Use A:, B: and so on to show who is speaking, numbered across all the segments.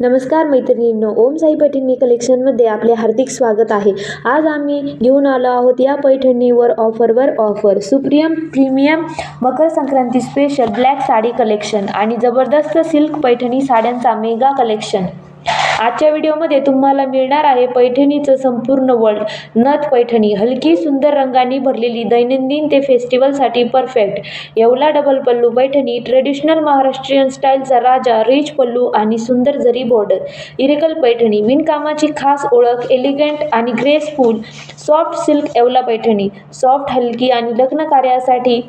A: नमस्कार मैत्रिणींनो ओम साई पैठणी कलेक्शनमध्ये आपले हार्दिक स्वागत आहे. आज आम्ही घेऊन आलो आहोत या पैठणीवर ऑफरवर offer सुप्रियम premium Makar Sankranti special black sari collection आणि जबरदस्त सिल्क पैठणी साड्यांचा मेगा कलेक्शन आजच्या व्हिडिओमध्ये तुम्हाला मिळणार आहे पैठणीचं संपूर्ण वर्ल्ड नथ पैठणी हलकी सुंदर रंगांनी भरलेली दैनंदिन ते फेस्टिवलसाठी perfect Yeola double pallu Paithani traditional Maharashtrian स्टाईलचा राजा रिच पल्लू आणि सुंदर जरी बॉर्डर इरेकल पैठणी विणकामाची खास ओळख एलिगंट आणि graceful soft silk Yeola Paithani soft हलकी आणि लग्न कार्यासाठी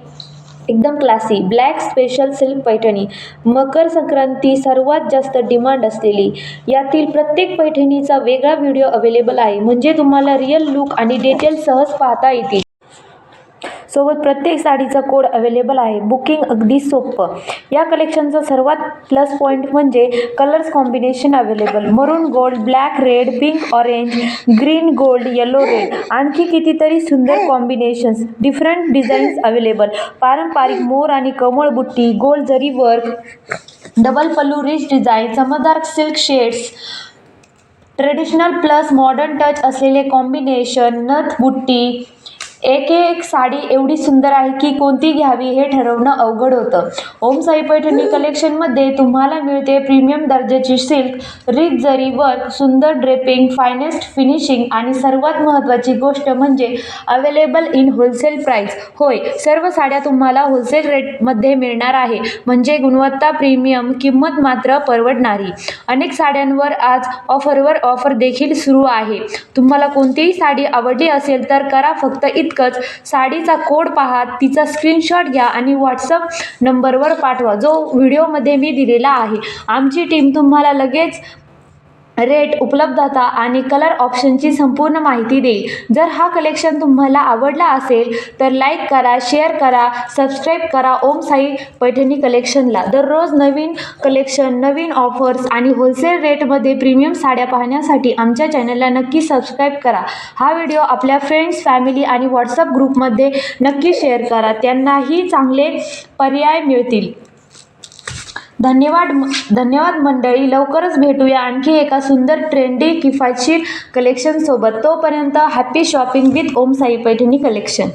A: एकदम classy black special silk Paithani. Makar Sankranti सर्वात जास्त डिमांड असलेली. यातील प्रत्येक पैठणीचा वेगळा व्हिडिओ अवेलेबल आहे. म्हणजे तुम्हाला रिअल लुक आणि डिटेल सहज पाहता येतील. सोबत प्रत्येक साडीचा कोड अवेलेबल आहे. बुकिंग अगदी सोपं. या कलेक्शनचा सर्वात प्लस पॉईंट म्हणजे colours combination available maroon gold black red pink orange green gold yellow red आणखी कितीतरी सुंदर कॉम्बिनेशन्स डिफरंट डिझाईन्स अवेलेबल पारंपरिक मोर आणि कमळ बुट्टी gold zari work double pallu rich design चमकदार silk shades traditional plus modern touch असलेले कॉम्बिनेशन नथ बुट्टी एक एक साडी एवढी सुंदर आहे की कोणती घ्यावी हे ठरवणं अवघड होतं. ओम साई पैठणी कलेक्शनमध्ये तुम्हाला मिळते प्रीमियम दर्जाची सिल्क रिच जरी वर्क सुंदर ड्रेपिंग फायनेस्ट फिनिशिंग आणि सर्वात महत्त्वाची गोष्ट म्हणजे अवेलेबल इन होलसेल प्राईस होय सर्व साड्या तुम्हाला होलसेल रेटमध्ये मिळणार आहे. म्हणजे गुणवत्ता प्रीमियम किंमत मात्र परवडणारी. अनेक साड्यांवर आज ऑफरवर ऑफर देखील सुरू आहे. तुम्हाला कोणतीही साडी आवडली असेल तर करा फक्त इतकंच साडीचा कोड पहा तिचा स्क्रीनशॉट घ्या आणि व्हॉट्सअप नंबरवर पाठवा. जो व्हिडिओमध्ये मी दिलेला आहे. आमची टीम तुम्हाला लगेच रेट उपलब्धता आणि कलर ऑप्शनची संपूर्ण माहिती देईल. जर हा कलेक्शन तुम्हाला आवडला असेल तर लाईक करा शेअर करा सबस्क्राईब करा. ओम साई पैठणी कलेक्शनला दररोज नवीन कलेक्शन नवीन ऑफर्स आणि होलसेल रेटमध्ये प्रीमियम साड्या पाहण्यासाठी आमच्या चॅनलला नक्की सबस्क्राईब करा. हा व्हिडिओ आपल्या फ्रेंड्स फॅमिली आणि व्हॉट्सअप ग्रुपमध्ये नक्की शेअर करा. त्यांनाही चांगले पर्याय मिळतील. धन्यवाद धन्यवाद मंडळी. लवकरच भेटूया आणखी एका सुंदर ट्रेंडी किफायतशीर कलेक्शनसोबत तोपर्यंत happy shopping with Om Sai Paithani collection